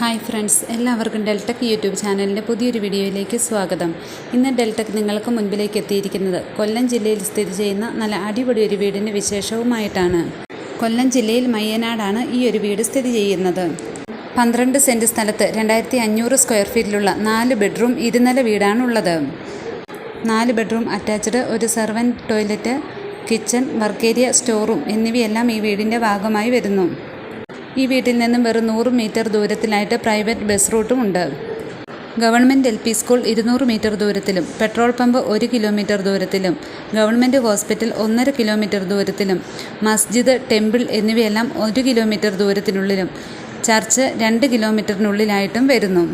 Hi friends എല്ലാവർക്കും Deltech YouTube ചാനലിന്റെ പുതിയൊരു വീഡിയോയിലേക്ക് സ്വാഗതം. ഇന്ന് ഡെൽടെക് നിങ്ങൾക്ക് മുൻപിലേക്ക് എത്തിയിരിക്കുന്നത് കൊല്ലം ജില്ലയിൽ സ്ഥിതി ചെയ്യുന്ന നല്ല അടിപൊളി ഒരു വീടിന്റെ വിശേഷവുമായിട്ടാണ്. കൊല്ലം ജില്ലയിൽ മയ്യനാടാണ് ഈ ഒരു വീട് സ്ഥിതി ചെയ്യുന്നത്. പന്ത്രണ്ട് സെന്റ് സ്ഥലത്ത് രണ്ടായിരത്തി അഞ്ഞൂറ് സ്ക്വയർ ഫീറ്റിലുള്ള നാല് ബെഡ്റൂം ഇരുനില വീടാണുള്ളത്. നാല് ബെഡ്റൂം അറ്റാച്ച്ഡ് ഒരു servant toilet kitchen work area സ്റ്റോറും എന്നിവയെല്ലാം ഈ വീടിന്റെ ഭാഗമായി വരുന്നു. ഈ വീട്ടിൽ നിന്നും വെറും നൂറ് മീറ്റർ ദൂരത്തിലായിട്ട് പ്രൈവറ്റ് ബസ് റൂട്ടും ഉണ്ട്. ഗവൺമെന്റ് എൽ പി സ്കൂൾ ഇരുന്നൂറ് മീറ്റർ ദൂരത്തിലും പെട്രോൾ പമ്പ് ഒരു കിലോമീറ്റർ ദൂരത്തിലും ഗവൺമെന്റ് ഹോസ്പിറ്റൽ ഒന്നര കിലോമീറ്റർ ദൂരത്തിലും മസ്ജിദ് ടെമ്പിൾ എന്നിവയെല്ലാം ഒരു കിലോമീറ്റർ ദൂരത്തിനുള്ളിലും ചർച്ച് രണ്ട് കിലോമീറ്ററിനുള്ളിലായിട്ടും വരുന്നു.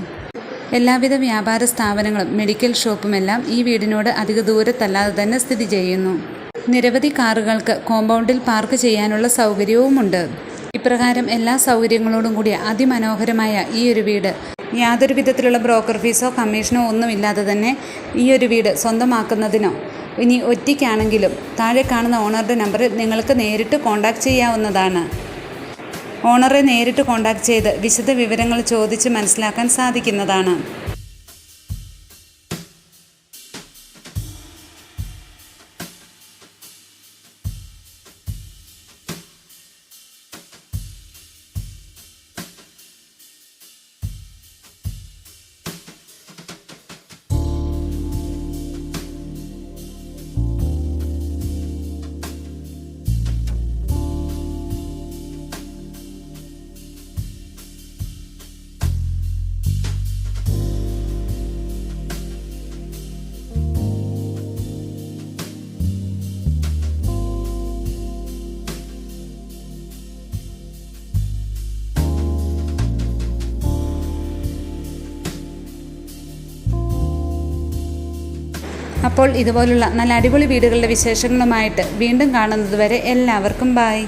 എല്ലാവിധ വ്യാപാര സ്ഥാപനങ്ങളും മെഡിക്കൽ ഷോപ്പുമെല്ലാം ഈ വീടിനോട് അധിക ദൂരത്തല്ലാതെ തന്നെ സ്ഥിതി ചെയ്യുന്നു. നിരവധി കാറുകൾക്ക് കോമ്പൗണ്ടിൽ പാർക്ക് ചെയ്യാനുള്ള സൗകര്യവുമുണ്ട്. ഇപ്രകാരം എല്ലാ സൗകര്യങ്ങളോടും കൂടിയ അതിമനോഹരമായ ഈ ഒരു വീട്. യാതൊരു വിധത്തിലുള്ള ബ്രോക്കർ ഫീസോ കമ്മീഷനോ ഒന്നുമില്ലാതെ തന്നെ ഈ ഒരു വീട് സ്വന്തമാക്കുന്നതിനോ ഇനി ഒറ്റയ്ക്കാണെങ്കിലും താഴെ കാണുന്ന ഓണറുടെ നമ്പറിൽ നിങ്ങൾക്ക് നേരിട്ട് കോൺടാക്റ്റ് ചെയ്യാവുന്നതാണ്. ഓണറെ നേരിട്ട് കോൺടാക്റ്റ് ചെയ്ത് വിശദ വിവരങ്ങൾ ചോദിച്ച് മനസ്സിലാക്കാൻ സാധിക്കുന്നതാണ്. അപ്പോൾ ഇതുപോലുള്ള നല്ല അടിപൊളി വീടുകളുടെ വിശേഷങ്ങളുമായിട്ട് വീണ്ടും കാണുന്നതുവരെ എല്ലാവർക്കും ബായ്